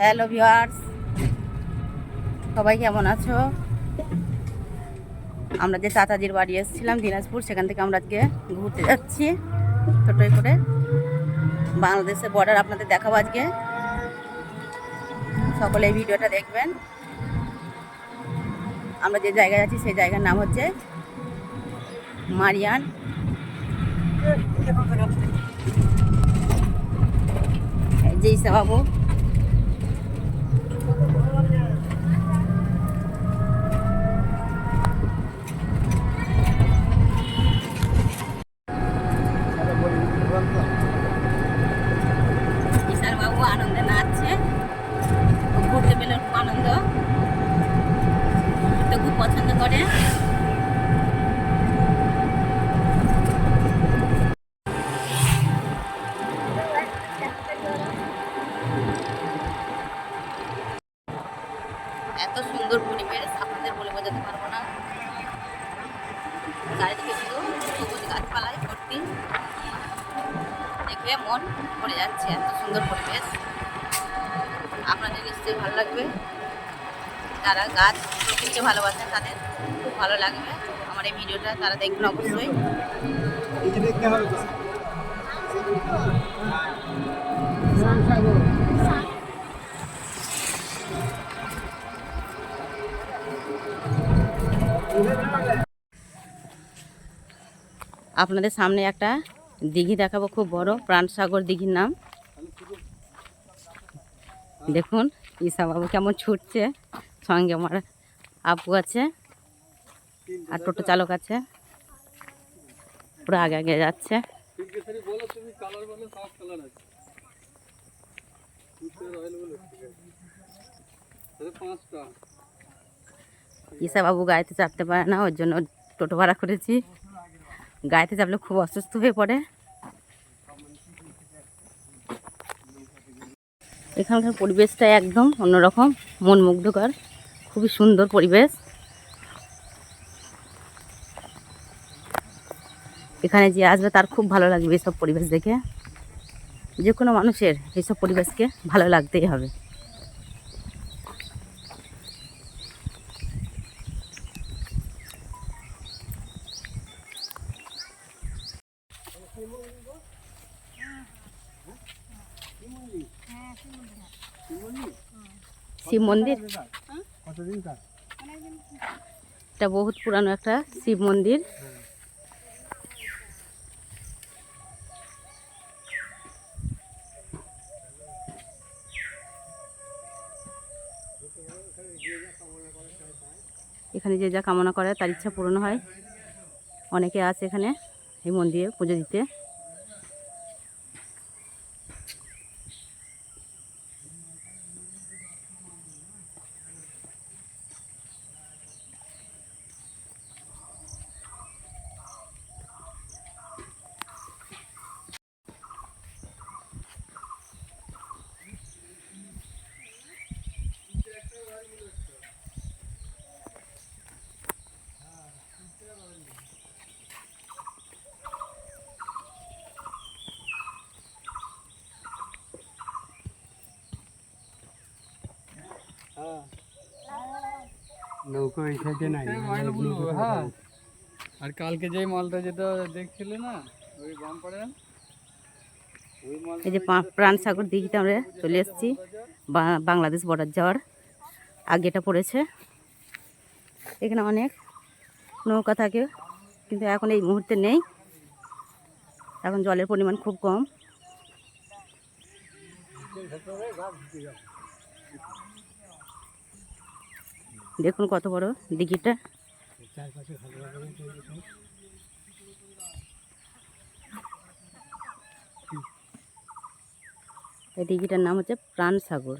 Hello viewers, সবাই কেমন আছো? আমরা যে চাচাজির বাড়ি এসেছিলাম দিনাজপুর, সেখান থেকে আমরা আজকে ঘুরতে যাচ্ছি টোটোয় করে। বাংলাদেশের বর্ডার আপনাদের দেখাবো আজকে। সকলে এই ভিডিওটা দেখবেন। আমরা যে জায়গায় আছি, সেই জায়গার নাম হচ্ছে মারিয়ান। এই যে বাবু ইসার বাবু আনন্দে নাচছে ও ঘুরতে পেলে খুব আনন্দ ঘুরতে খুব পছন্দ করে? এত সুন্দর পরিবেশ, আপনাদের বলে বোঝাতে পারব না। চারিদিকে শুধু সবুজ গাছপালায় ভর্তি। দেখে মন ভরে যাচ্ছে এত সুন্দর পরিবেশ। আপনাদের নিশ্চয়ই ভালো লাগবে। যারা গাছ প্রকৃতিকে ভালোবাসেন তাদের, খুব ভালো লাগবে আমার এই ভিডিওটা তারা দেখবেন অবশ্যই। আপনাদের সামনে একটা দিঘি দেখাবো, খুব বড় প্রাণসাগর দিঘির নাম। দেখুন ঈশা বাবু কেমন ছুটছে। সঙ্গে আমার আপু আছে আর টোটো চালক আছে। পুরো আগে আগে যাচ্ছে। ঈশা বাবু গাড়িতে চাপতে পারে না, ওর জন্য টোটো ভাড়া করেছি। গাড়িতে চাপলে খুব অসুস্থ হয়ে পড়ে। এখানকার পরিবেশটা একদম অন্যরকম মন মুগ্ধকর খুবই সুন্দর পরিবেশ। এখানে যে আসবে তার খুব ভালো লাগবে এসব পরিবেশ দেখে। যে কোনো মানুষের এইসব পরিবেশকে ভালো লাগতেই হবে। শিব মন্দির? এটা বহুত পুরানো একটা শিব মন্দির। এখানে যে যা কামনা করে তার ইচ্ছা পূরণ হয়। অনেকে আছে এখানে এই মন্দিরে পুজো দিতে। নৌকো এই সাইডে নাই হ্যাঁ। আর কালকে যেই মালটা যেটা দেখছিলে না ওই বাম্পারে ওই এই যে পা- প্রাণসাগর দিঘিতে আমরা চলে এসেছি বা- বাংলাদেশ বর্ডার যাওয়ার আগেটা পড়েছে। এখানে অনেক নৌকা থাকে কিন্তু এখন এই মুহূর্তে নেই। এখন জলের পরিমাণ খুব কম। দেখুন কত বড় দিঘিটা। এই দিঘিটার নাম হচ্ছে প্রাণসাগর।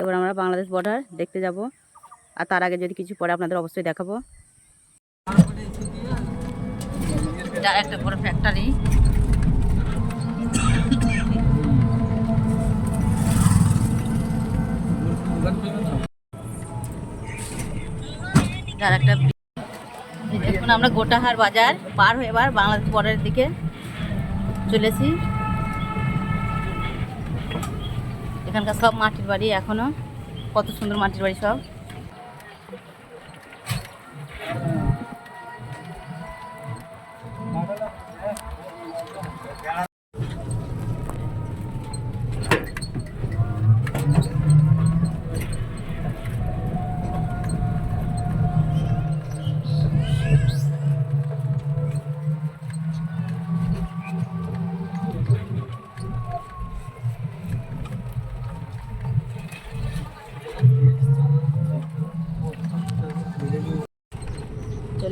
এবার আমরা বাংলাদেশ বর্ডার দেখতে যাব। আর তার আগে যদি কিছু পরে আপনাদের অবশ্যই দেখাবো। এটা একটা বড় ফ্যাক্টরি তার একটা আমরা গোটাহার বাজার পার হয়ে এবার বাংলাদেশ বর্ডারের দিকে চলেছি। এখানকার সব মাটির বাড়ি এখনও কত সুন্দর মাটির বাড়ি সব।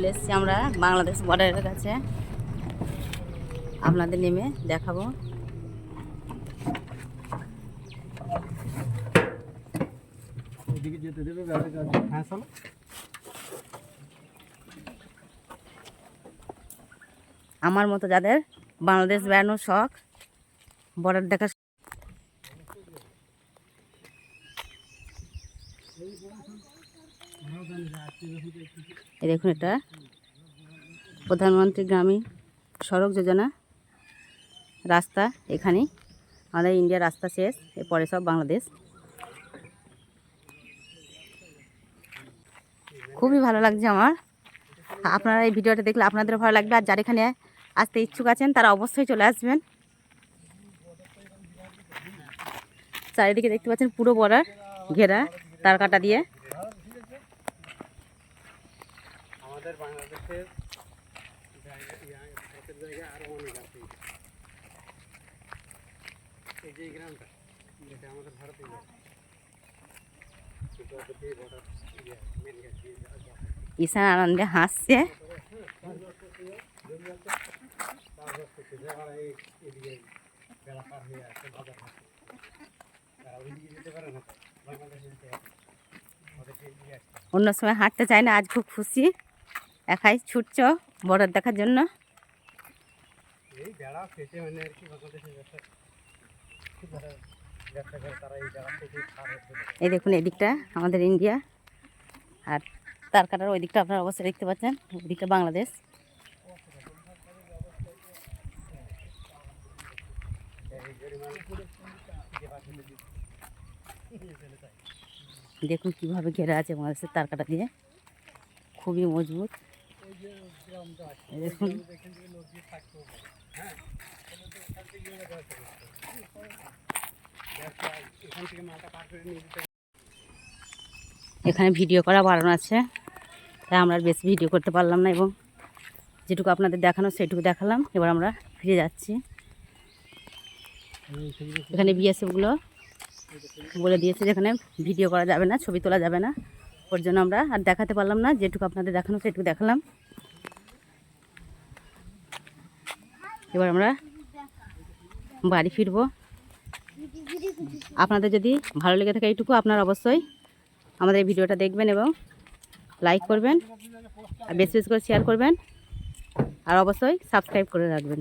চলে এসেছি আমরা বাংলাদেশ বর্ডারের কাছে। আপনাদের নেমে দেখাবো। হ্যাঁ আমার মতো যাদের বাংলাদেশ বেড়ানোর শখ বর্ডার দেখা এই দেখুন এটা। প্রধানমন্ত্রী গ্রামীণ সড়ক যোজনা রাস্তা এখানেই আমাদের ইন্ডিয়ার রাস্তা শেষ, এরপরে সব বাংলাদেশ। খুবই ভালো লাগছে আমার। আপনারা এই ভিডিওটা দেখলে আপনাদেরও ভালো লাগবে। আর যারা এখানে আসতে ইচ্ছুক আছেন, তারা অবশ্যই চলে আসবেন। চারিদিকে দেখতে পাচ্ছেন পুরো বর্ডার ঘেরা তার কাটা দিয়ে। আমাদের বাংলাদেশের ভারতের জায়গা আরও অনেক আছে এই যে গ্রামটা যেটা আমাদের যায়। ঈশান আনন্দে হাসছে। অন্য সময় হাঁটতে চায় না, আজ খুব খুশি একাই ছুটছ বর্ডার দেখার জন্য। এই মানে এই দেখুন এদিকটা আমাদের ইন্ডিয়া। আর তার কাটার ওই দিকটা আপনারা অবশ্যই দেখতে পাচ্ছেন ওই দিকটা বাংলাদেশ। দেখুন কীভাবে ঘেরা আছে বাংলাদেশের তার কাটা দিয়ে। খুবই মজবুত। এখান ভিডিও করা বারণ আছে, তাই আমরা বেশি ভিডিও করতে পারলাম না এবং যেটুকু আপনাদের দেখানো সেটুকু দেখালাম, এবার আমরা ফিরে যাচ্ছি। এখানে বিএসএফগুলো বলে দিয়েছে যেখানে ভিডিও করা যাবে না, ছবি তোলা যাবে না, ওর জন্য আমরা আর দেখাতে পারলাম না, যেটুকু আপনাদের দেখানো সেটুকু দেখালাম। এবার আমরা বাড়ি ফিরবো। আপনাদের যদি ভালো লেগে থাকে এইটুকু, আপনারা অবশ্যই আমাদের এই ভিডিওটা দেখবেন এবং লাইক করবেন, আর বেশি বেশি করে শেয়ার করবেন, আর অবশ্যই সাবস্ক্রাইব করে রাখবেন।